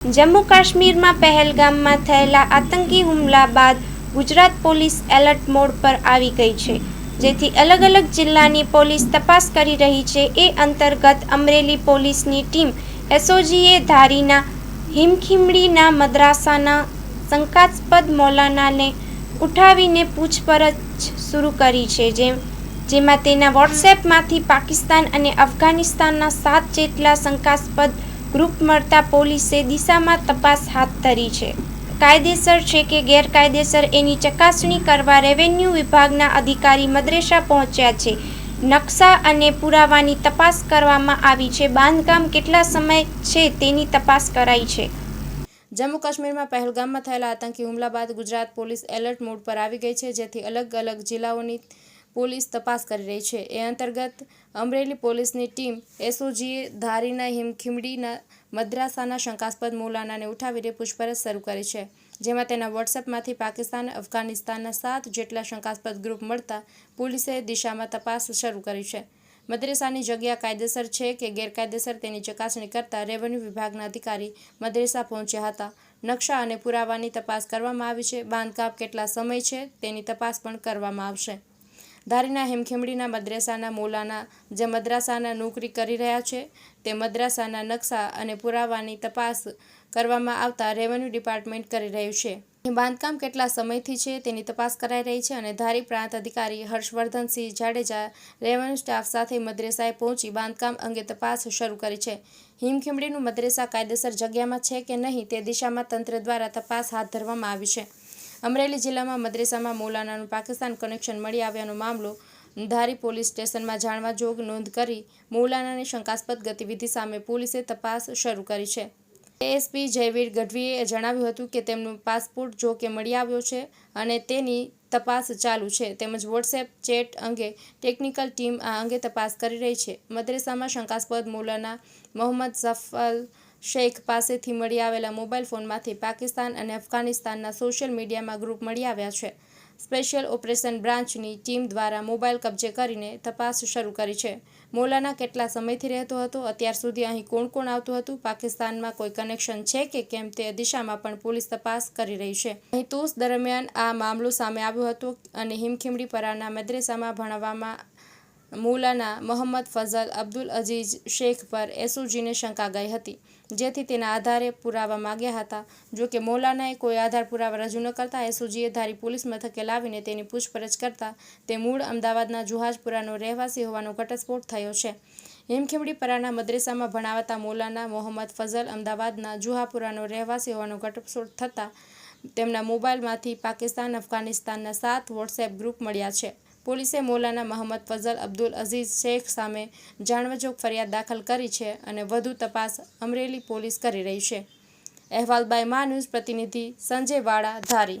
જમ્મુ કાશ્મીરમાં પહેલગામમાં થયેલા આતંકી હુમલા બાદ ગુજરાત પોલીસ એલર્ટ મોડ પર આવી ગઈ છે. જેથી અલગ અલગ જિલ્લાની પોલીસ તપાસ કરી રહી છે. એ અંતર્ગત અમરેલી પોલીસની ટીમ એસઓજીએ ધારીના હિમખીમડીના મદ્રાસાના શંકાસ્પદ મૌલાનાને ઉઠાવીને પૂછપરછ શરૂ કરી છે. જેમ, જેમાં તેના વોટ્સએપમાંથી પાકિસ્તાન અને અફઘાનિસ્તાનના સાત જેટલા શંકાસ્પદ ગ્રુપ મળતા પોલીસે દિશામાં તપાસ હાથ ધરી છે. કાયદેસર છે કે ગેરકાયદેસર એની ચકાસણી કરવા રેવન્યુ વિભાગના અધિકારી મદ્રેસા પહોંચ્યા છે. નકશા અને પુરાવાની તપાસ કરવામાં આવી છે. બાંધકામ કેટલા સમય છે તેની તપાસ કરાઈ છે. જમ્મુ કાશ્મીરમાં પહેલગામમાં થયેલા આતંકી હુમલા બાદ ગુજરાત પોલીસ એલર્ટ મોડ પર આવી ગઈ છે, જેથી અલગ અલગ જિલ્લાઓની પોલીસ તપાસ કરી રહી છે. એ અંતર્ગત, અમરેલી પોલીસની ટીમ એસઓજીએ ધારીના હિમખીમડીના મદ્રાસાના શંકાસ્પદ મૌલાનાને ઉઠાવીને પૂછપરછ શરૂ કરી છે, જેમાં તેના વોટ્સએપમાંથી પાકિસ્તાન, અફઘાનિસ્તાનના સાત જેટલા શંકાસ્પદ ગ્રુપ મળતા પોલીસે દિશામાં તપાસ શરૂ કરી છે. મદ્રેસાની જગ્યા કાયદેસર છે કે ગેરકાયદેસર તેની ચકાસણી કરતા રેવન્યુ વિભાગના અધિકારી મદ્રેસા પહોંચ્યા હતા. નકશા અને પુરાવાની તપાસ કરવામાં આવી છે. બાંધકામ કેટલા સમય છે તેની તપાસ પણ કરવામાં આવશે. ધારીના હેમખેમડીના મદ્રેસાના મોલાના જે મદ્રાસાના નોકરી કરી રહ્યા છે, તે મદ્રાસાના નકશા અને પુરાવાની તપાસ કરવામાં આવતા રેવન્યુ ડિપાર્ટમેન્ટ કરી રહ્યું છે. બાંધકામ કેટલા સમયથી છે તેની તપાસ કરાઈ રહી છે અને ધારી પ્રાંત અધિકારી હર્ષવર્ધનસિંહ જાડેજા રેવન્યુ સ્ટાફ સાથે મદ્રેસાએ પહોંચી બાંધકામ અંગે તપાસ શરૂ કરી છે. હિમખીમડીનું મદ્રેસા કાયદેસર જગ્યામાં છે કે નહીં તે દિશામાં તંત્ર દ્વારા તપાસ હાથ ધરવામાં આવી છે. અમરેલી જિલ્લામાં મદ્રેસામાં મૌલાનાનું પાકિસ્તાન કનેક્શન મળી આવ્યાનો મામલો ધારી પોલીસ સ્ટેશનમાં જાણવા જોગ નોંધ કરી મૌલાનાની શંકાસ્પદ ગતિવિધિ સામે પોલીસે તપાસ શરૂ કરી છે. એએસપી જયવીર ગઢવીએ જણાવ્યું હતું કે તેમનો પાસપોર્ટ જો કે મળી આવ્યો છે અને તેની તપાસ ચાલુ છે. તેમજ વોટ્સએપ ચેટ અંગે ટેકનિકલ ટીમ આ અંગે તપાસ કરી રહી છે. મદ્રેસામાં શંકાસ્પદ મૌલાના મોહમ્મદ સફલ શેખ પાસેથી મળી આવેલા મોબાઈલ ફોનમાંથી પાકિસ્તાન અને અફઘાનિસ્તાનના સોશિયલ મીડિયામાં ગ્રુપ મળી આવ્યા છે. સ્પેશિયલ ઓપરેશન બ્રાન્ચની ટીમ દ્વારા મોબાઈલ કબજે કરીને તપાસ શરૂ કરી છે. મૌલાના કેટલા સમયથી રહેતો હતો, અત્યાર સુધી અહીં કોણ કોણ આવતું હતું, પાકિસ્તાનમાં કોઈ કનેક્શન છે કે કેમ તે દિશામાં પણ પોલીસ તપાસ કરી રહી છે. અહીં તોસ દરમિયાન આ મામલો સામે આવ્યો હતો અને હિમખીમડી પરાના મદ્રેસામાં ભણવામાં મૌલાના મોહમ્મદ ફઝલ અબ્દુલ અઝીઝ શેખ પર એસઓજીને શંકા ગઈ હતી, જેથી તેના આધારે પુરાવા માગ્યા હતા. જો કે મૌલાનાએ કોઈ આધાર પુરાવા રજૂ ન કરતા એસઓજીએ ધારી પોલીસ મથકે લાવીને તેની પૂછપરછ કરતા તે મૂળ અમદાવાદના જુહાજપુરાનો રહેવાસી હોવાનો ઘટસ્ફોટ થયો છે. હિમખીમડી પરાના મદ્રેસામાં ભણાવતા મૌલાના મોહમ્મદ ફઝલ અમદાવાદના જુહાપુરાનો રહેવાસી હોવાનો ઘટસ્ફોટ થતાં તેમના મોબાઈલમાંથી પાકિસ્તાન, અફઘાનિસ્તાનના સાત વોટ્સએપ ગ્રુપ મળ્યા છે. પોલીસે મૌલાના મહંમદ ફઝલ અબ્દુલ અઝીઝ શેખ સામે જાણવાજોગ ફરિયાદ દાખલ કરી છે અને વધુ તપાસ અમરેલી પોલીસ કરી રહી છે. અહેવાલ બાય મા ન્યૂઝ પ્રતિનિધિ સંજય વાડા ધારી.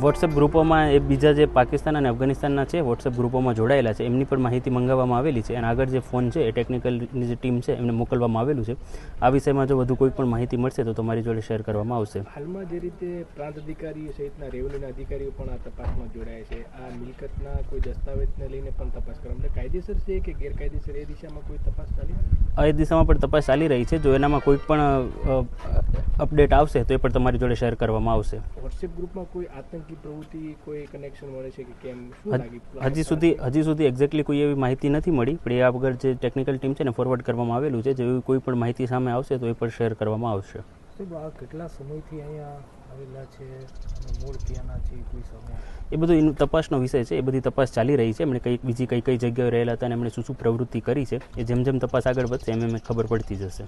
વોટ્સએપ ગ્રુપોમાં એ બીજા જે પાકિસ્તાન અને અફઘાનિસ્તાનના છે વોટ્સએપ ગ્રુપોમાં જોડાયેલા છે. એમની પણ માહિતી મંગાવવામાં આવેલી છે. અને આગળ જે ફોન છે એ ટેકનિકલની જે ટીમ છે એમને મોકલવામાં આવેલું છે. આ વિષયમાં જો વધુ કોઈ પણ માહિતી મળશે તો તમારી જોડે શેર કરવામાં આવશે. હાલમાં જે રીતે પ્રાંત અધિકારી સહિતના રેવન્યુના અધિકારીઓ પણ આ તપાસમાં જોડાયા છે. આ મિલકતના કોઈ દસ્તાવેજને લઈને પણ તપાસ કરવા એટલે કાયદેસર છે કે ગેરકાયદેસર એ દિશામાં કોઈ તપાસ ચાલી એ દિશામાં પણ તપાસ ચાલી રહી છે. જો એનામાં કોઈ પણ અપડેટ આવશે તો એ પણ તમારી જોડે શેર કરવામાં આવશે. વોટ્સએપ ગ્રુપમાં કોઈ આતંકી પ્રવૃત્તિ કોઈ કનેક્શન મળે છે કે કેમ? હજ- સુધી હજી સુધી એક્ઝેક્ટલી કોઈ એવી માહિતી નથી મળી પણ એ આગળ જે ટેકનિકલ ટીમ છે ને ફોરવર્ડ કરવામાં આવેલું છે જેવી કોઈ પણ માહિતી સામે આવશે તો એ પણ શેર કરવામાં આવશે. કેટલા સમયથી અહીંયા આવેલા છે? મૂળ ત્યાંના છે? કોઈ સમય? એ બધું એનું તપાસનો વિષય છે એ બધી તપાસ ચાલી રહી છે. એમણે કઈ બીજી કઈ કઈ જગ્યાએ રહેલા હતા અને એમણે શું શું પ્રવૃત્તિ કરી છે એ જેમ જેમ તપાસ આગળ વધશે એમ એમ ખબર પડતી જશે.